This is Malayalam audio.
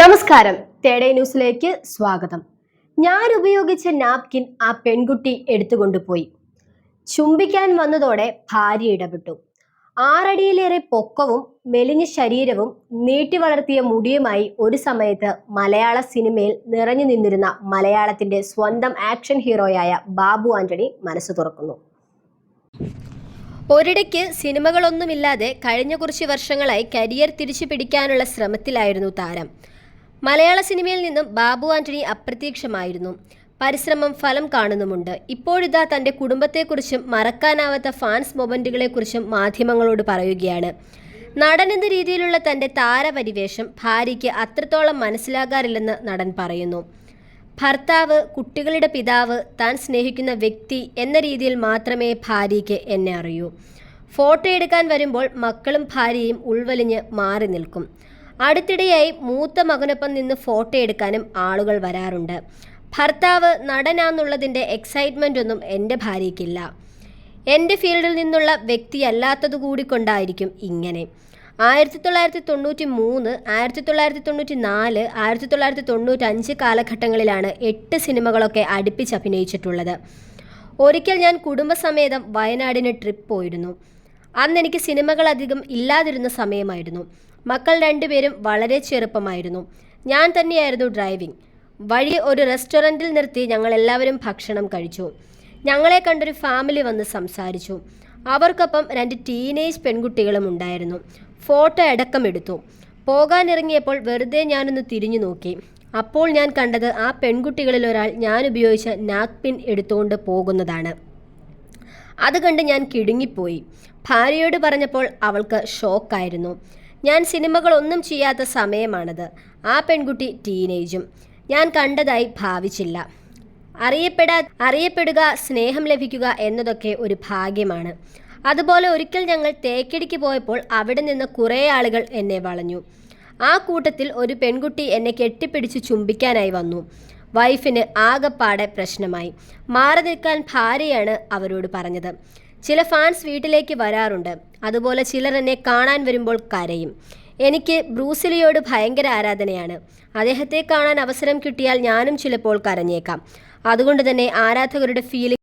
നമസ്കാരം. തേടേ ന്യൂസിലേക്ക് സ്വാഗതം. ഞാൻ ഉപയോഗിച്ച നാപ്കിൻ ആ പെൺകുട്ടി എടുത്തുകൊണ്ടുപോയി. ചുംബിക്കാൻ വന്നതോടെ ഭാര്യ ഇടപെട്ടു. ആറടിയിലേറെ പൊക്കവും മെലിഞ്ഞ ശരീരവും നീട്ടി വളർത്തിയ മുടിയുമായി ഒരു സമയത്ത് മലയാള സിനിമയിൽ നിറഞ്ഞു നിന്നിരുന്ന മലയാളത്തിന്റെ സ്വന്തം ആക്ഷൻ ഹീറോയായ ബാബു ആന്റണി മനസ്സ് തുറക്കുന്നു. ഒരിടയ്ക്ക് സിനിമകളൊന്നുമില്ലാതെ കഴിഞ്ഞ കുറച്ച് വർഷങ്ങളായി കരിയർ തിരിച്ചു പിടിക്കാനുള്ള ശ്രമത്തിലായിരുന്നു താരം. മലയാള സിനിമയിൽ നിന്നും ബാബു ആന്റണി അപ്രത്യക്ഷമായിരുന്നു. പരിശ്രമം ഫലം കാണുന്നുമുണ്ട്. ഇപ്പോഴിതാ തന്റെ കുടുംബത്തെക്കുറിച്ചും മറക്കാനാവാത്ത ഫാൻസ് മൊമെന്റുകളെക്കുറിച്ചും മാധ്യമങ്ങളോട് പറയുകയാണ്. നടൻ എന്ന രീതിയിലുള്ള തന്റെ താരപരിവേഷം ഭാര്യയ്ക്ക് അത്രത്തോളം മനസ്സിലാകാറില്ലെന്ന് നടൻ പറയുന്നു. ഭർത്താവ് കുട്ടികളുടെ പിതാവ് താൻ സ്നേഹിക്കുന്ന വ്യക്തി എന്ന രീതിയിൽ മാത്രമേ ഭാര്യയ്ക്ക് എന്നെ അറിയൂ. ഫോട്ടോ എടുക്കാൻ വരുമ്പോൾ മക്കളും ഭാര്യയും ഉൾവലിഞ്ഞ് മാറി നിൽക്കും. അടുത്തിടെയായി മൂത്ത മകനൊപ്പം നിന്ന് ഫോട്ടോ എടുക്കാനും ആളുകൾ വരാറുണ്ട്. ഭർത്താവ് നടനാന്നുള്ളതിന്റെ എക്സൈറ്റ്മെന്റ് ഒന്നും എന്റെ ഭാര്യയ്ക്കില്ല. എന്റെ ഫീൽഡിൽ നിന്നുള്ള വ്യക്തിയല്ലാത്തത് കൂടി കൊണ്ടായിരിക്കും ഇങ്ങനെ. ആയിരത്തി തൊള്ളായിരത്തി തൊണ്ണൂറ്റി മൂന്ന് ആയിരത്തി തൊള്ളായിരത്തി തൊണ്ണൂറ്റി നാല് ആയിരത്തി തൊള്ളായിരത്തി തൊണ്ണൂറ്റി അഞ്ച് കാലഘട്ടങ്ങളിലാണ് എട്ട് സിനിമകളൊക്കെ അടുപ്പിച്ച് അഭിനയിച്ചിട്ടുള്ളത്. ഒരിക്കൽ ഞാൻ കുടുംബസമേതം വയനാടിന് ട്രിപ്പ് പോയിരുന്നു. അന്ന് എനിക്ക് സിനിമകൾ അധികം ഇല്ലാതിരുന്ന സമയമായിരുന്നു. മക്കൾ രണ്ടുപേരും വളരെ ചെറുപ്പമായിരുന്നു. ഞാൻ തന്നെയായിരുന്നു ഡ്രൈവിംഗ്. വഴി ഒരു റെസ്റ്റോറന്റിൽ നിർത്തി ഞങ്ങൾ എല്ലാവരും ഭക്ഷണം കഴിച്ചു. ഞങ്ങളെ കണ്ടൊരു ഫാമിലി വന്ന് സംസാരിച്ചു. അവർക്കൊപ്പം രണ്ട് ടീനേജ് പെൺകുട്ടികളും ഉണ്ടായിരുന്നു. ഫോട്ടോ അടക്കം എടുത്തു. പോകാനിറങ്ങിയപ്പോൾ വെറുതെ ഞാനൊന്ന് തിരിഞ്ഞു നോക്കി. അപ്പോൾ ഞാൻ കണ്ടത് ആ പെൺകുട്ടികളിൽ ഒരാൾ ഞാൻ ഉപയോഗിച്ച നാക്പിൻ എടുത്തുകൊണ്ട് പോകുന്നതാണ്. അത് കണ്ട് ഞാൻ കിടുങ്ങിപ്പോയി. ഭാര്യയോട് പറഞ്ഞപ്പോൾ അവൾക്ക് ഷോക്കായിരുന്നു. ഞാൻ സിനിമകളൊന്നും ചെയ്യാത്ത സമയമാണത്. ആ പെൺകുട്ടി ടീനേജും. ഞാൻ കണ്ടതായി ഭാവിച്ചില്ല. അറിയപ്പെടാ അറിയപ്പെടുക സ്നേഹം ലഭിക്കുക എന്നതൊക്കെ ഒരു ഭാഗ്യമാണ്. അതുപോലെ ഒരിക്കൽ ഞങ്ങൾ തേക്കടിക്ക് പോയപ്പോൾ അവിടെ നിന്ന് കുറേ ആളുകൾ എന്നെ വളഞ്ഞു. ആ കൂട്ടത്തിൽ ഒരു പെൺകുട്ടി എന്നെ കെട്ടിപ്പിടിച്ച് ചുംബിക്കാനായി വന്നു. വൈഫിന് ആകപ്പാടെ പ്രശ്നമായി. മാറി നിൽക്കാൻ ഭാര്യയാണ് അവരോട് പറഞ്ഞത്. ചില ഫാൻസ് വീട്ടിലേക്ക് വരാറുണ്ട്. അതുപോലെ ചിലർ എന്നെ കാണാൻ വരുമ്പോൾ കരയും. എനിക്ക് ബ്രൂസിലിയോട് ഭയങ്കര ആരാധനയാണ്. അദ്ദേഹത്തെ കാണാൻ അവസരം കിട്ടിയാൽ ഞാനും ചിലപ്പോൾ കരഞ്ഞേക്കാം. അതുകൊണ്ട് തന്നെ ആരാധകരുടെ ഫീലിംഗ്